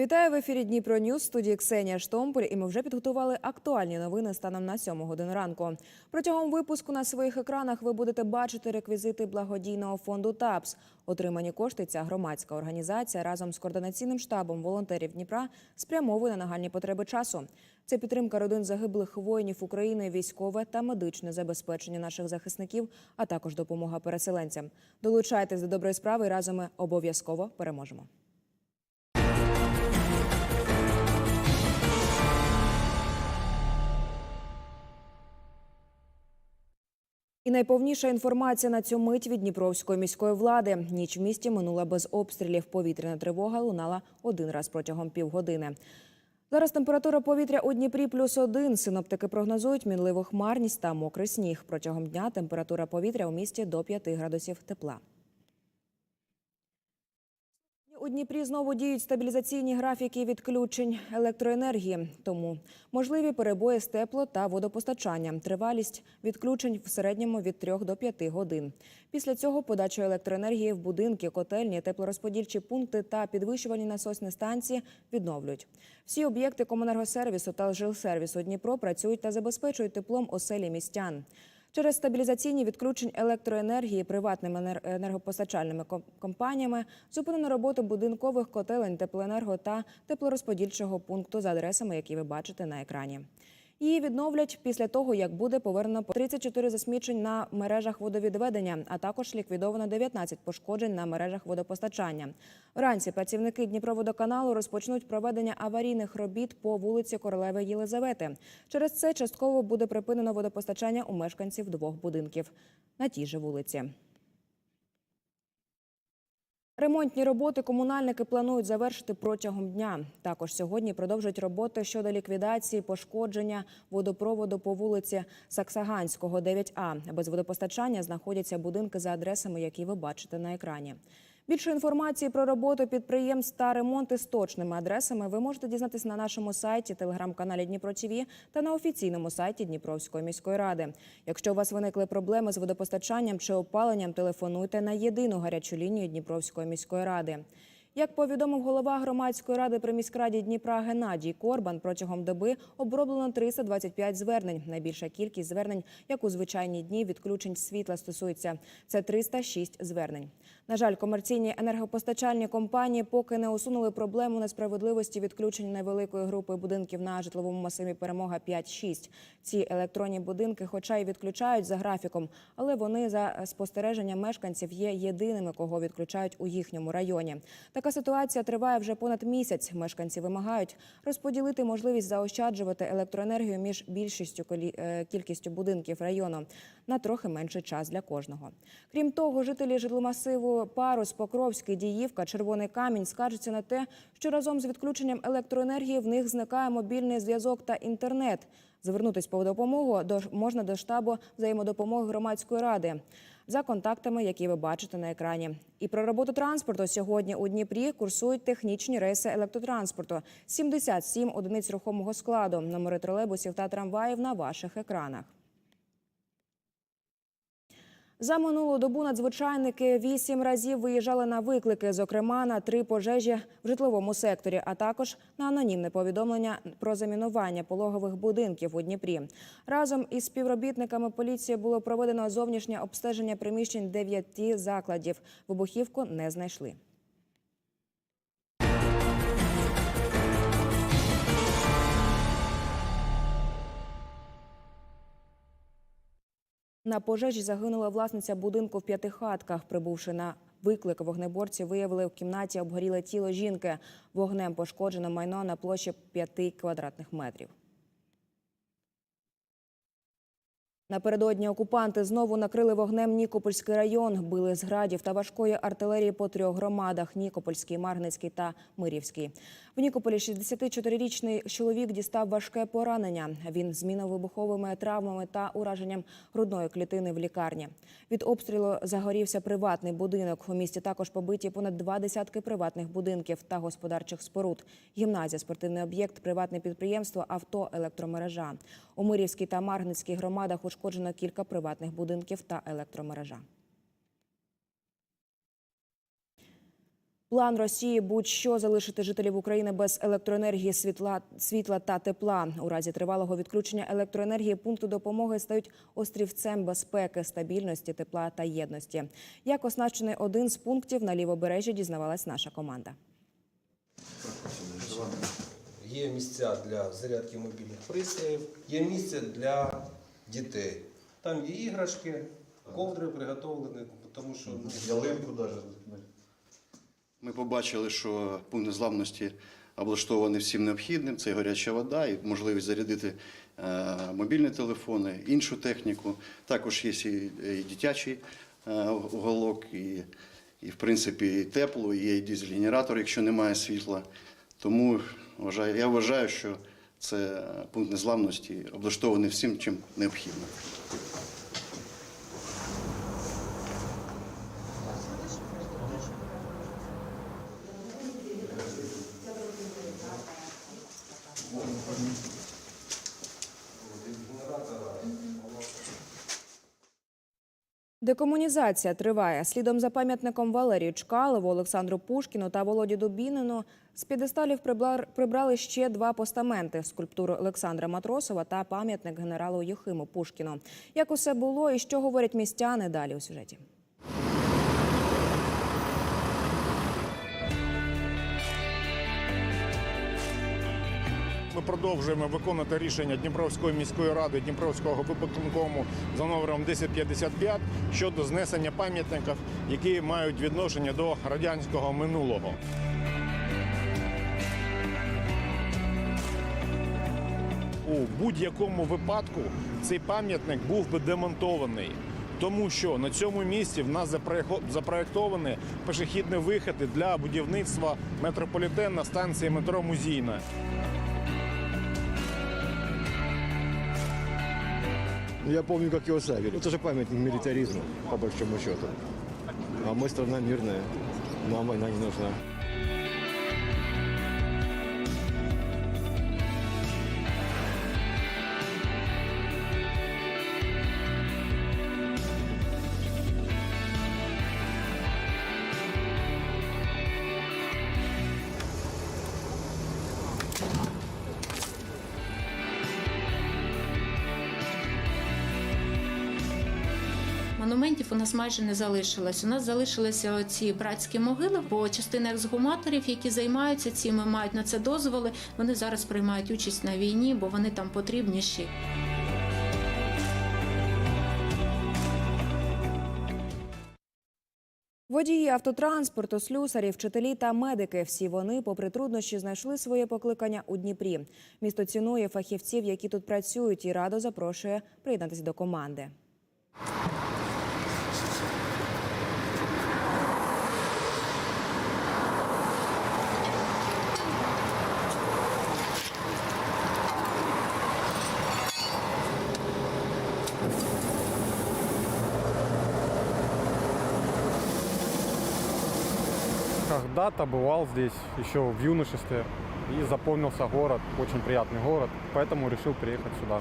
Вітаю в ефірі Дніпро Ньюс, студії Ксенія Штомполь. І ми вже підготували актуальні новини станом на 7 годину ранку. Протягом випуску на своїх екранах ви будете бачити реквізити благодійного фонду ТАПС. Отримані кошти ця громадська організація разом з координаційним штабом волонтерів Дніпра спрямовує на нагальні потреби часу. Це підтримка родин загиблих воїнів України, військове та медичне забезпечення наших захисників, а також допомога переселенцям. Долучайтесь до доброї справи разом ми обов'язково переможемо. І найповніша інформація на цю мить від Дніпровської міської влади. Ніч в місті минула без обстрілів. Повітряна тривога лунала один раз протягом півгодини. Зараз температура повітря у Дніпрі плюс один. Синоптики прогнозують мінливу хмарність та мокрий сніг. Протягом дня температура повітря у місті до 5 градусів тепла. У Дніпрі знову діють стабілізаційні графіки відключень електроенергії. Тому можливі перебої з тепло та водопостачанням. Тривалість відключень в середньому від 3 до 5 годин. Після цього подачу електроенергії в будинки, котельні, теплорозподільчі пункти та підвищувальні насосні станції відновлюють. Всі об'єкти комунергосервісу та жилсервісу Дніпро працюють та забезпечують теплом оселі містян. Через стабілізаційні відключень електроенергії приватними енер- енергопостачальними ком- компаніями зупинено роботу будинкових котелень теплоенерго та теплорозподільчого пункту за адресами, які ви бачите на екрані. Її відновлять після того, як буде повернено по 34 засмічень на мережах водовідведення, а також ліквідовано 19 пошкоджень на мережах водопостачання. Вранці працівники Дніпроводоканалу розпочнуть проведення аварійних робіт по вулиці Королеви Єлизавети. Через це частково буде припинено водопостачання у мешканців двох будинків на тій же вулиці. Ремонтні роботи комунальники планують завершити протягом дня. Також сьогодні продовжать роботи щодо ліквідації пошкодження водопроводу по вулиці Саксаганського, 9А. Без водопостачання знаходяться будинки за адресами, які ви бачите на екрані. Більше інформації про роботу підприємств та ремонти з точними адресами ви можете дізнатися на нашому сайті, телеграм-каналі Дніпро ТІВІ та на офіційному сайті Дніпровської міської ради. Якщо у вас виникли проблеми з водопостачанням чи опаленням, телефонуйте на єдину гарячу лінію Дніпровської міської ради. Як повідомив голова громадської ради при міськраді Дніпра Геннадій Корбан, протягом доби оброблено 325 звернень. Найбільша кількість звернень, як у звичайні дні, відключень світла стосується. Це 306 звернень. На жаль, комерційні енергопостачальні компанії поки не усунули проблему несправедливості відключень невеликої групи будинків на житловому масиві Перемога 5-6. Ці електронні будинки, хоча й відключають за графіком, але вони за спостереженням мешканців є єдиними, кого відключають у їхньому районі. Така ситуація триває вже понад місяць. Мешканці вимагають розподілити можливість заощаджувати електроенергію між більшістю е, кількістю будинків району на трохи менший час для кожного. Крім того, жителі житломасиву Парус, Покровський, Діївка, Червоний Камінь скаржаться на те, що разом з відключенням електроенергії в них зникає мобільний зв'язок та інтернет. Звернутись по допомогу до можна до штабу взаємодопомоги громадської ради за контактами, які ви бачите на екрані. І про роботу транспорту сьогодні у Дніпрі курсують технічні рейси електротранспорту. 77 одиниць рухомого складу, номери тролейбусів та трамваїв на ваших екранах. За минулу добу надзвичайники вісім разів виїжджали на виклики, зокрема на три пожежі в житловому секторі, а також на анонімне повідомлення про замінування пологових будинків у Дніпрі. Разом із співробітниками поліції було проведено зовнішнє обстеження приміщень дев'яти закладів. Вибухівку не знайшли. На пожежі загинула власниця будинку в п'ятихатках. Прибувши на виклик, вогнеборці виявили в кімнаті обгоріле тіло жінки. Вогнем пошкоджено майно на площі 5 квадратних метрів. Напередодні окупанти знову накрили вогнем Нікопольський район, били з градів та важкої артилерії по трьох громадах: Нікопольський, Маргницький та Мирівський. В Нікополі 64-річний чоловік дістав важке поранення. Він з міновибуховими травмами та ураженням грудної клітини в лікарні. Від обстрілу загорівся приватний будинок. У місті також побиті понад два десятки приватних будинків та господарчих споруд. Гімназія, спортивний об'єкт, приватне підприємство, авто, електромережа. У Мирівській та Маргницькій громадах ушкоджено кілька приватних будинків та електромережа. План Росії будь-що залишити жителів України без електроенергії, світла, світла та тепла. У разі тривалого відключення електроенергії пункти допомоги стають острівцем безпеки, стабільності, тепла та єдності. Як оснащений один з пунктів на лівобережжі, дізнавалась наша команда. Є місця для зарядки мобільних пристроїв, є місце для дітей. Там є іграшки, ковдри приготовлені, тому що ну, Ялинку навіть. Ми побачили, що пункт незламності облаштований всім необхідним. Це і гаряча вода, і можливість зарядити е, мобільні телефони, іншу техніку. Також є і, дитячий е, уголок, і, і в принципі і тепло, і є і дизель-генератор, якщо немає світла. Тому я вважаю, що це пункт незламності облаштований всім, чим необхідно. Декомунізація триває. Слідом за пам'ятником Валерію Чкалову, Олександру Пушкіну та Володі Дубінину з п'єдесталів прибла- прибрали ще два постаменти – скульптуру Олександра Матросова та пам'ятник генералу Юхиму Пушкіну. Як усе було і що говорять містяни далі у сюжеті? Ми продовжуємо виконувати рішення Дніпровської міської ради Дніпровського виконкому за номером 1055 щодо знесення пам'ятників, які мають відношення до радянського минулого. У будь-якому випадку цей пам'ятник був би демонтований. Тому що на цьому місці в нас запроектовані пішохідні виходи для будівництва метрополітен на станції метро Музійна. Я помню, как его ставили. Это же памятник милитаризму, по большому счету. А мы страна мирная. Нам война не нужна. Монументів у нас майже не залишилось. У нас залишилися ці братські могили, бо частина ексгуматорів, які займаються цим, мають на це дозволи. Вони зараз приймають участь на війні, бо вони там потрібніші. Водії автотранспорту, слюсарі, вчителі та медики – всі вони, попри труднощі, знайшли своє покликання у Дніпрі. Місто цінує фахівців, які тут працюють, і радо запрошує приєднатися до команди. Когда-то бывал здесь еще в юношестве и запомнился город, очень приятный город, поэтому решил приехать сюда.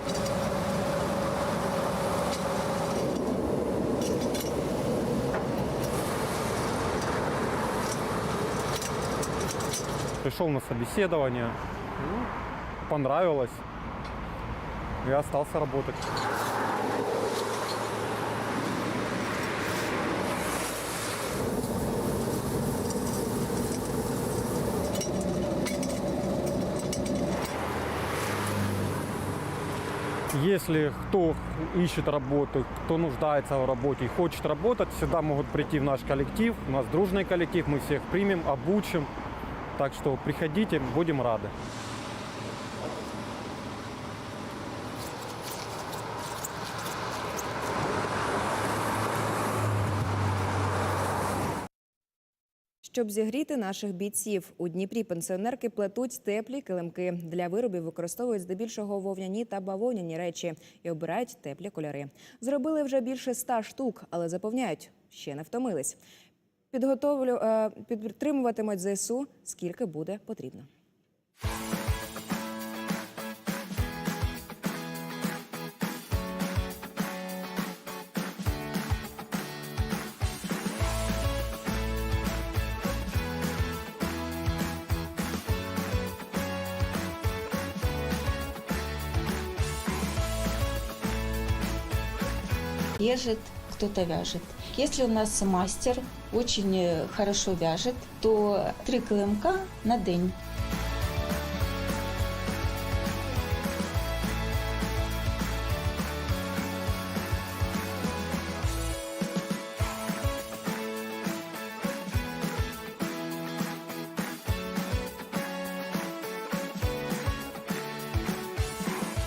Пришел на собеседование, ну, понравилось, и остался работать. Если кто ищет работу, кто нуждается в работе и хочет работать, всегда могут прийти в наш коллектив. У нас дружный коллектив, мы всех примем, обучим. Так что приходите, будем рады. Щоб зігріти наших бійців, у Дніпрі пенсіонерки плетуть теплі килимки. Для виробів використовують здебільшого вовняні та бавовняні речі і обирають теплі кольори. Зробили вже більше ста штук, але запевняють, ще не втомились. Підготовлю е, підтримуватимуть ЗСУ, скільки буде потрібно. Режет, кто-то вяжет. Если у нас мастер очень э, хорошо вяжет, то три килимка на день.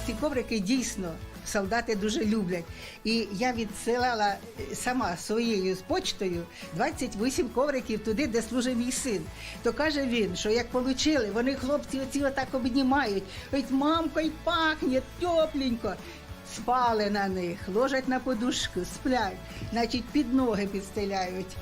Ці коврики дійсно солдати дуже люблять. І я відсилала е, сама своєю з почтою 28 ковриків туди, де служить мій син. То каже він, що як отримали, вони хлопці оці отак обнімають. Ось мамко, й пахне тепленько. Спали на них, ложать на подушку, сплять, значить під ноги підстеляють.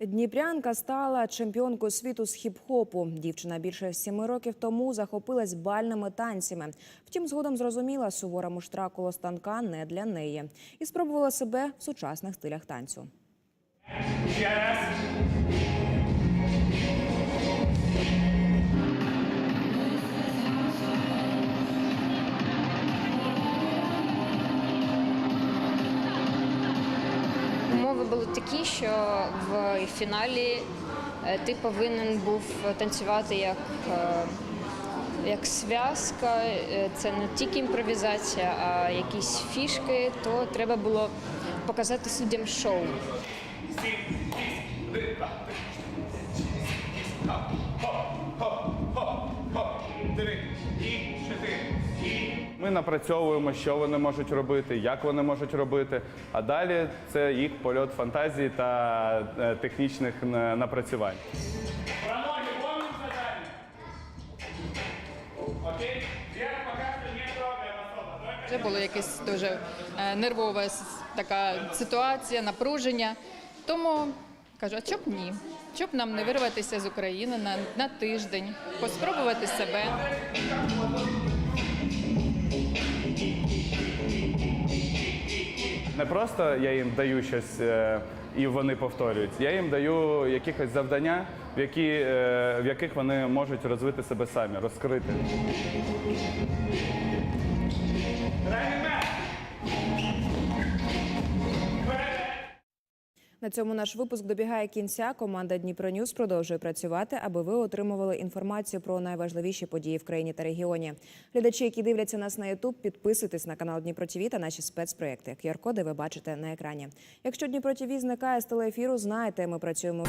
Дніпрянка стала чемпіонкою світу з хіп-хопу. Дівчина більше сіми років тому захопилась бальними танцями. Втім, згодом зрозуміла, сувора муштра коло станка не для неї і спробувала себе в сучасних стилях танцю. Умови були такі, що в фіналі е, ти повинен був танцювати як, е, як зв'язка. Е, Це не тільки імпровізація, а якісь фішки, то треба було показати суддям шоу. Ми напрацьовуємо, що вони можуть робити, як вони можуть робити. А далі це їх польот фантазії та е, технічних е, напрацювань. Вже було якась дуже е, нервова така ситуація, напруження. Тому кажу, а чоб ні? Чоб нам не вирватися з України на, на тиждень, поспробувати себе. Не просто я їм даю щось е, і вони повторюють. Я їм даю якихось завдання, в, які, е, в яких вони можуть розвити себе самі, розкрити. На цьому наш випуск добігає кінця. Команда Дніпро Ньюс продовжує працювати, аби ви отримували інформацію про найважливіші події в країні та регіоні. Глядачі, які дивляться нас на Ютуб, підписуйтесь на канал Дніпро ТВ та наші спецпроекти. QR-коди ви бачите на екрані. Якщо Дніпро ТВ зникає з телеефіру, знаєте, ми працюємо.